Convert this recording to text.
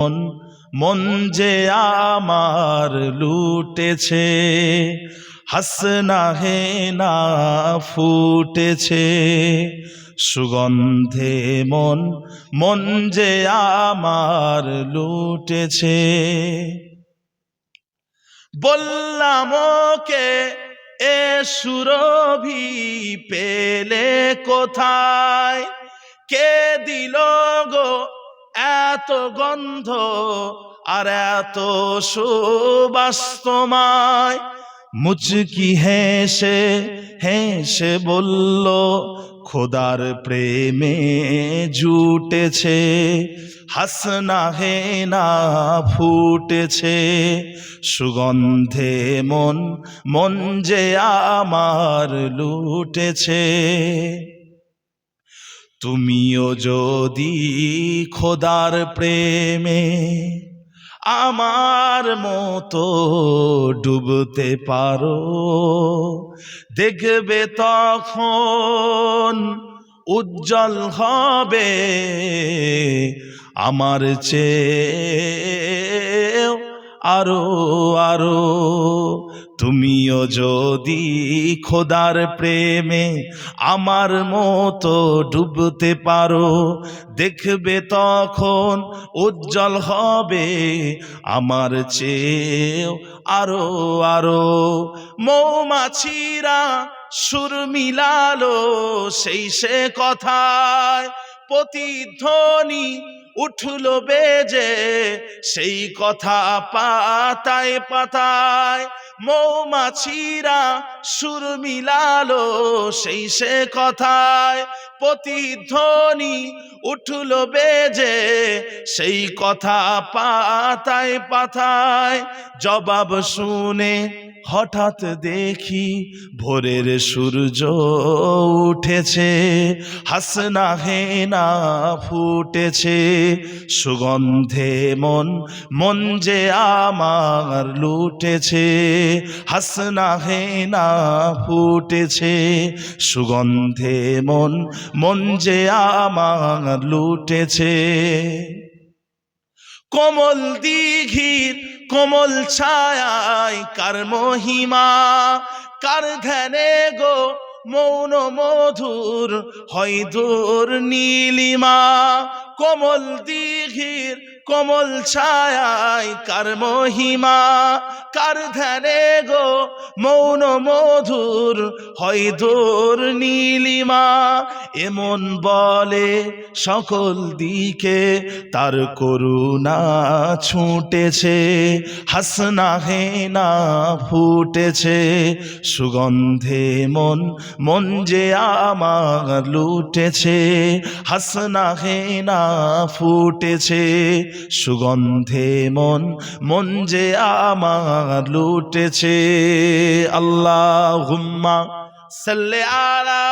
মন মন যে আমার লুটেছে, হাসনা হে না ফুটেছে, সুগন্ধে মন মন যে আমার লুটেছে। বললাম, ওকে, এ সুরভি পেলে কোথায়? কে দিল গো এত গন্ধ আর এত সুবাস্তমায়। মুচকি হেসে হেসে বলল, খোদার প্রেমে জুটেছে, হাসনা হে না ফুটেছে, সুগন্ধে মন মন যে আমার লুটেছে। তুমিও যদি খোদার প্রেমে আমার মতো ডুবতে পারো দেখবে তখন উজ্জ্বল হবে আমার চেয়ে আরও আরও। তুমিও যদি খোদার প্রেমে আমার মতো ডুবতে পারো, দেখবে তখন উজ্জ্বল হবে আমার চেয়েও আরও আরও। মৌমাছিরা সুর মিলালো সেই সে কথায়, প্রতিধ্বনি উঠল বেজে, সেই কথা পাতায় পাতায় মৌমাছিরা সুর মিলালো, সেই সে কথায় প্রতিধ্বনি উঠল বেজে, সেই কথা পাতায় পাতায় জবাব শুনে হঠাৎ দেখি ভোরের সূর্য উঠেছে হাসনা হে না ফুটেছে, সুগন্ধে মন মন যে আমার লুটেছে, হাসনা হে না ফুটেছে, সুগন্ধে মন মন যে আমার লুটেছে। কোমল দিঘির, কোমল ছায়ায় কার মহিমা, কার ধ্যানে গো মৌন মধুর হয় দূর নীলিমা কোমল দিঘির কোমল ছায়ায় কার মহিমা, কার ধ্যানে গো? মৌন মধুর হয় দূর নীলিমা, এমন বলে সকল দিকে তার করুণা ছুটেছে, হাসনা হে না ফুটেছে, সুগন্ধে মন মন যে আমার লুটেছে, হাসনা হে না ফুটেছে সুগন্ধে মন মন যে আমার লুটেছে। আল্লাহ হুম্মা সাল্লে আলা